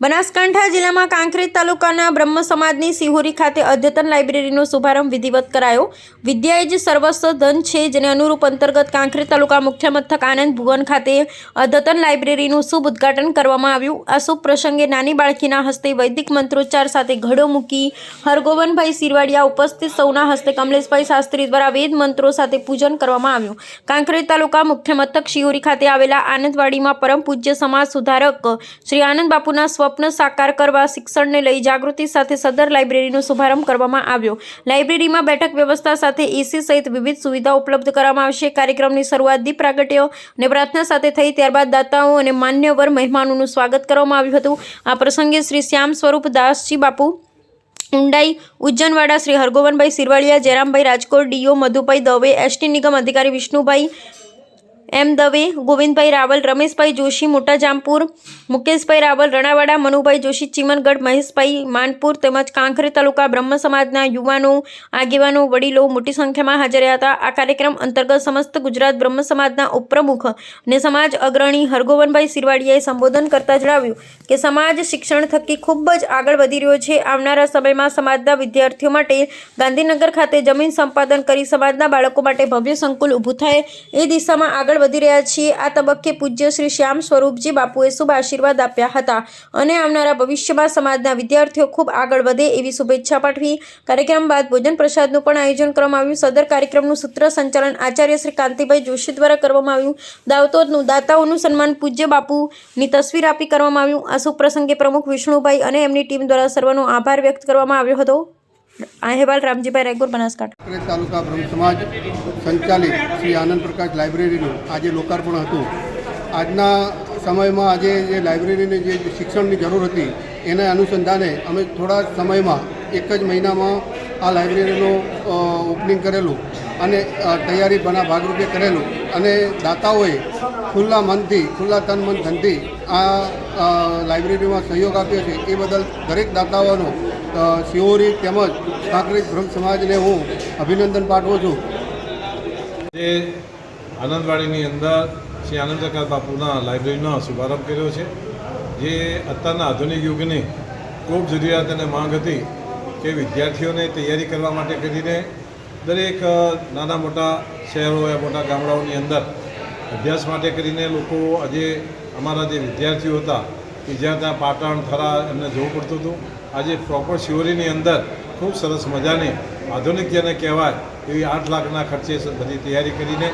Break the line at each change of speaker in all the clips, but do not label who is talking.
બનાસકાંઠા જિલ્લામાં કાંકરેજ તાલુકાના બ્રહ્મ સમાજની સિહોરી ખાતે અદ્યતન લાઇબ્રેરીનો શુભારંભ વિધિવત કરાયો. વિદ્યા જ સર્વસ્વ ધન છે જેને અનુરૂપ અંતર્ગત કાંકરેજ તાલુકા મુખ્ય મથક આનંદ ભુવન ખાતે અદ્યતન લાઇબ્રેરીનું શુભ ઉદ્ઘાટન કરવામાં આવ્યું. આ શુભ પ્રસંગે નાની બાળકીના હસ્તે વૈદિક મંત્રોચ્ચાર સાથે ઘડો મૂકી હરગોવનભાઈ સિરવાડિયા ઉપસ્થિત સૌના હસ્તે કમલેશભાઈ શાસ્ત્રી દ્વારા વેદ મંત્રો સાથે પૂજન કરવામાં આવ્યું. કાંકરેજ તાલુકા મુખ્ય મથક શિહોરી ખાતે આવેલા આનંદવાડીમાં પરમ પૂજ્ય સમાજ સુધારક શ્રી આનંદ બાપુના સ્વપ્ન સાકાર કરવા શિક્ષણને લઈ જાગૃતિ સાથે સદર લાઇબ્રેરીનો શુભારંભ કરવામાં આવ્યો. લાઇબ્રેરીમાં બેઠક વ્યવસ્થા સાથે એસી સહિત વિવિધ સુવિધા ઉપલબ્ધ કરવામાં આવશે. કાર્યક્રમની શરૂઆત દીપ પ્રાગટ્યો અને પ્રાર્થના સાથે થઈ ત્યારબાદ દાતાઓ અને માન્યવર મહેમાનોનું સ્વાગત કરવામાં આવ્યું હતું. આ પ્રસંગે શ્રી શ્યામ સ્વરૂપ દાસજી બાપુ, ઊંડાઈ ઉજ્જનવાડા શ્રી હરગોવનભાઈ સિરવાળિયા જયરામભાઈ રાજકોટ, ડીઓ મધુભાઈ દવે, એસટી નિગમ અધિકારી વિષ્ણુભાઈ એમ દવે ગોવિંદભાઈ રાવલ, રમેશભાઈ જોશી મોટા જામપુર મુકેશભાઈ રાવલ, રણાવાડા, મનુભાઈ જોશી, ચીમનગઢ, મહેશભાઈ માનપુર તેમજ કાંખરે તાલુકા બ્રહ્મ સમાજના યુવાનો, આગેવાનો, વડીલો મોટી સંખ્યામાં હાજર હતા. આ કાર્યક્રમ અંતર્ગત સમસ્ત ગુજરાત બ્રહ્મ સમાજના ઉપપ્રમુખ અને સમાજ અગ્રણી હરગોવનભાઈ સિરવાડિયાએ સંબોધન કરતા જણાવ્યું કે સમાજ શિક્ષણ થકી ખૂબ જ આગળ વધી રહ્યો છે. આવનારા સમયમાં સમાજના વિદ્યાર્થીઓ માટે ગાંધીનગર ખાતે જમીન સંપાદન કરી સમાજના બાળકો માટે ભવ્ય સંકુલ ઊભું થાય એ દિશામાં આગળ વધી રહ્યા છીએ. આ તબક્કે પૂજ્ય શ્રી શ્યામ સ્વરૂપજી બાપુએ શુભ આશીર્વાદ આપ્યા હતા અને આવનારા ભવિષ્યમાં સમાજના વિદ્યાર્થીઓ ખૂબ આગળ વધે એવી શુભેચ્છા પાઠવી. કાર્યક્રમ બાદ ભોજન પ્રસાદનું પણ આયોજન કરવામાં આવ્યું. સદર કાર્યક્રમનું સૂત્ર સંચાલન આચાર્ય શ્રી કાંતિભાઈ જોશી દ્વારા કરવામાં આવ્યું. દાવતોનું દાતાઓનું સન્માન પૂજ્ય બાપુની તસવીર આપી કરવામાં આવ્યું. આ શુભ પ્રસંગે પ્રમુખ વિષ્ણુભાઈ અને એમની ટીમ દ્વારા સર્વનો આભાર વ્યક્ત કરવામાં આવ્યો હતો. અહેવાલ રામજીભાઈ રાયગુર, બનાસકાંઠા.
તાલુકા બ્રહ્મ સમાજ સંચાલિત શ્રી આનંદ પ્રકાશ લાઇબ્રેરીનું આજે લોકાર્પણ હતું. આજના સમયમાં આજે જે લાઇબ્રેરીને જે શિક્ષણની જરૂર હતી, એના અનુસંધાને અમે થોડા સમયમાં એક જ મહિનામાં આ લાઇબ્રેરીનું ઓપનિંગ કરેલું અને તૈયારી બના ભાગરૂપે કરેલું. અને દાતાઓએ ખુલ્લા મનથી, ખુલ્લા તન મન ધનથી આ લાઇબ્રેરીમાં સહયોગ આપ્યો છે, એ બદલ દરેક દાતાઓનો શિહોરી તેમજ સાંકરિત બ્રહ્મ સમાજને હું અભિનંદન પાઠવું છું.
જે આનંદવાડીની અંદર શ્રી આનંદ બાપુના લાઇબ્રેરીનો શુભારંભ કર્યો છે, જે અત્યારના આધુનિક યુગની ખૂબ જરૂરિયાત અને માંગ હતી કે વિદ્યાર્થીઓને તૈયારી કરવા માટે કરીને દરેક નાના મોટા શહેરો યા મોટા ગામડાઓની અંદર અભ્યાસ માટે કરીને લોકો આજે અમારા જે વિદ્યાર્થીઓ હતા, કે જ્યાં ત્યાં પાટણ થરા એમને જવું પડતું હતું. આજે પ્રોપર શિવરીની અંદર ખૂબ સરસ મજાની આધુનિક જેને કહેવાય એવી આઠ લાખના ખર્ચે બધી તૈયારી કરીને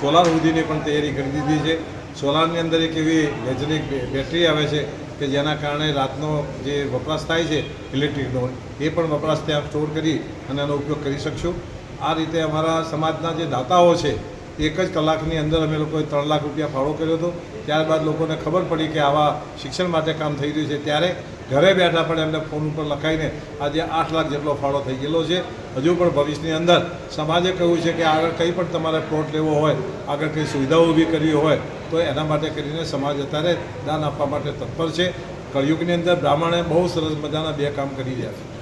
સોલાર સુધીની પણ તૈયારી કરી દીધી છે. સોલારની અંદર એક એવી વૈજ્ઞાનિક બેટરી આવે છે કે જેના કારણે રાતનો જે વપરાશ થાય છે ઇલેક્ટ્રિકનો, એ પણ વપરાશ ત્યાં સ્ટોર કરી અને એનો ઉપયોગ કરી શકશું. આ રીતે અમારા સમાજના જે દાતાઓ છે એક જ કલાકની અંદર અમે લોકોએ ત્રણ લાખ રૂપિયા ફાળો કર્યો હતો. ત્યારબાદ લોકોને ખબર પડી કે આવા શિક્ષણ માટે કામ થઈ રહ્યું છે. ત્યારે ઘરે બેઠા પણ એમને ફોન ઉપર લખાઈને આજે આઠ લાખ જેટલો ફાળો થઈ ગયેલો છે. હજુ પણ ભવિષ્યની અંદર સમાજે કહ્યું છે કે આગળ કંઈ પણ તમારે પ્લોટ લેવો હોય, આગળ કંઈ સુવિધાઓ ઊભી કરવી હોય, તો એના માટે કરીને સમાજ અત્યારે દાન આપવા માટે તત્પર છે. કળયુગની અંદર બ્રાહ્મણે બહુ સરસ મજાના બે કામ કરી રહ્યા છે.